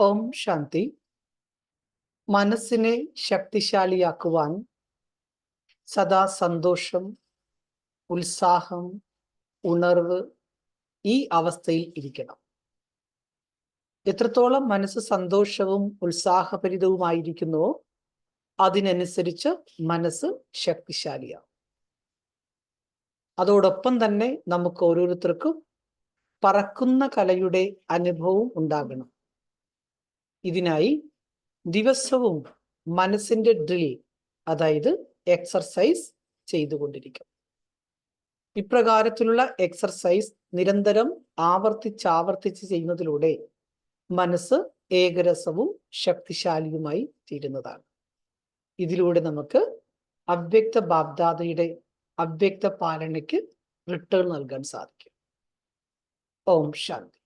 ഓം ശാന്തി. മനസ്സിനെ ശക്തിശാലിയാക്കുവാൻ സദാ സന്തോഷം ഉത്സാഹം ഉണർവ് ഈ അവസ്ഥയിൽ ഇരിക്കണം. എത്രത്തോളം മനസ്സ് സന്തോഷവും ഉത്സാഹഭരിതവുമായിരിക്കുന്നുവോ അതിനനുസരിച്ച് മനസ്സ് ശക്തിശാലിയാവും. അതോടൊപ്പം തന്നെ നമുക്ക് ഓരോരുത്തർക്കും പറക്കുന്ന കലയുടെ അനുഭവം ഉണ്ടാകണം. ഇതിനായി ദിവസവും മനസ്സിന്റെ ഡ്രിൽ അതായത് എക്സർസൈസ് ചെയ്തുകൊണ്ടിരിക്കും. ഇപ്രകാരത്തിലുള്ള എക്സർസൈസ് നിരന്തരം ആവർത്തിച്ചാവർത്തിച്ച് ചെയ്യുന്നതിലൂടെ മനസ്സ് ഏകരസവും ശക്തിശാലിയുമായി തീരുന്നതാണ്. ഇതിലൂടെ നമുക്ക് അവ്യക്ത ബാബ്ദാദയുടെ അവ്യക്ത പാലനയ്ക്ക് റിട്ടേൺ നൽകാൻ സാധിക്കും. ഓം ശാന്തി.